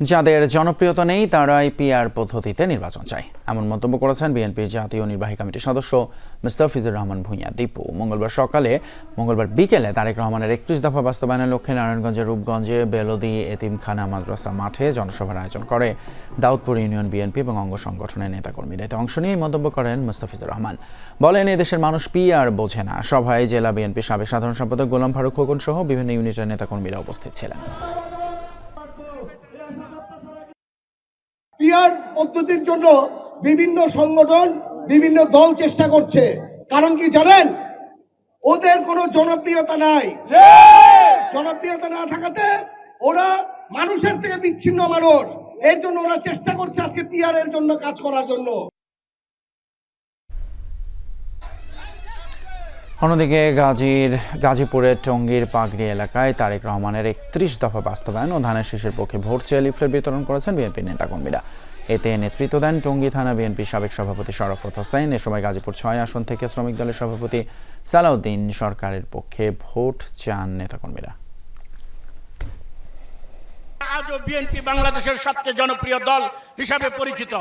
যাদের জনপ্রিয়তা নেই, তারাই পিআর পদ্ধতিতে নির্বাচন চায়। এমন মন্তব্য করেছেন বিএনপির জাতীয় নির্বাহী কমিটির সদস্য মুস্তাফিজুর রহমান ভূঁইয়া। দীপু, মঙ্গলবার সকালে, মঙ্গলবার বিকেলে তারেক রহমানের একত্রিশ দফা বাস্তবায়নের লক্ষ্যে নারায়ণগঞ্জের রূপগঞ্জে বেলদি এতিমখানা মাদ্রাসা মাঠে জনসভার আয়োজন করে। দাউদপুর ইউনিয়ন বিএনপি এবং অঙ্গ সংগঠনের নেতাকর্মীরা এতে অংশ নিয়ে মন্তব্য করেন মুস্তাফিজুর রহমান। বলেন, এদেশের মানুষ পিআর বোঝে না। সভায় জেলা বিএনপির সাবেক সাধারণ সম্পাদক গোলাম ফারুক খোকন সহ বিভিন্ন ইউনিটের নেতাকর্মীরা উপস্থিত ছিলেন। পদ্ধতির জন্য বিভিন্ন সংগঠন, বিভিন্ন দল চেষ্টা করছে। কারণ কি জানেন? ওদের কোনো জনপ্রিয়তা নাই। জনপ্রিয়তা না থাকাতে ওরা মানুষের থেকে বিচ্ছিন্ন মানুষ। এর জন্য ওরা চেষ্টা করছে আজকে পিয়ার এর জন্য কাজ করার জন্য। অন্যদিকে গাজীর, গাজীপুরের টঙ্গীর পাগড়ি এলাকায় তারেক রহমানের একত্রিশ দফা বাস্তবায়ন ও ধানের শীষের পক্ষে ভোট চেয়ে লিফলেট বিতরণ করেছেন বিএনপি নেতাকর্মীরা। এতে নেতৃত্ব দেন টঙ্গী থানা বিএনপির সাবেক সভাপতি শরফত হোসেন। এ সময় গাজীপুর ছয় আসন থেকে শ্রমিক দলের সভাপতি সালাউদ্দিন সরকারের পক্ষে ভোট চান নেতাকর্মীরা। আজও বিএনপি বাংলাদেশের সবচেয়ে জনপ্রিয় দল হিসাবে পরিচিত।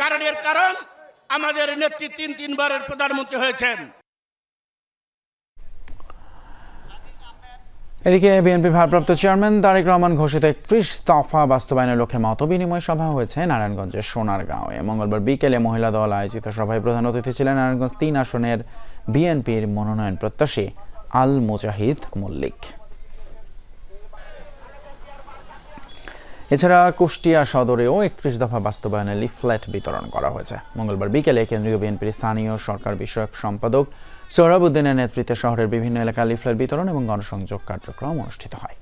কারণ এর কারণ, আমাদের নেত্রী তিন তিনবারের প্রধানমন্ত্রী হয়েছেন। এদিকে বিএনপি ভারপ্রাপ্ত চেয়ারম্যান তারেক রহমান ঘোষিত একত্রিশ দফা বাস্তবায়নের লক্ষ্যে মত বিনিময় সভা হয়েছে নারায়ণগঞ্জের সোনারগাঁওয়ে। মঙ্গলবার বিকেলে মহিলা দল আয়োজিত সভায় প্রধান অতিথি ছিলেন নারায়ণগঞ্জ তিন আসনের বিএনপির মনোনয়ন প্রত্যাশী আল মুজাহিদ মল্লিক। এছাড়া কুষ্টিয়া সদরেও একত্রিশ দফা বাস্তবায়নে লিফলেট বিতরণ করা হয়েছে। মঙ্গলবার বিকেলে কেন্দ্রীয় বিএনপির স্থানীয় সরকার বিষয়ক সম্পাদক সোহরাবুদ্দিনের নেতৃত্বে শহরের বিভিন্ন এলাকায় লিফলেট বিতরণ এবং গণসংযোগ কার্যক্রম অনুষ্ঠিত হয়।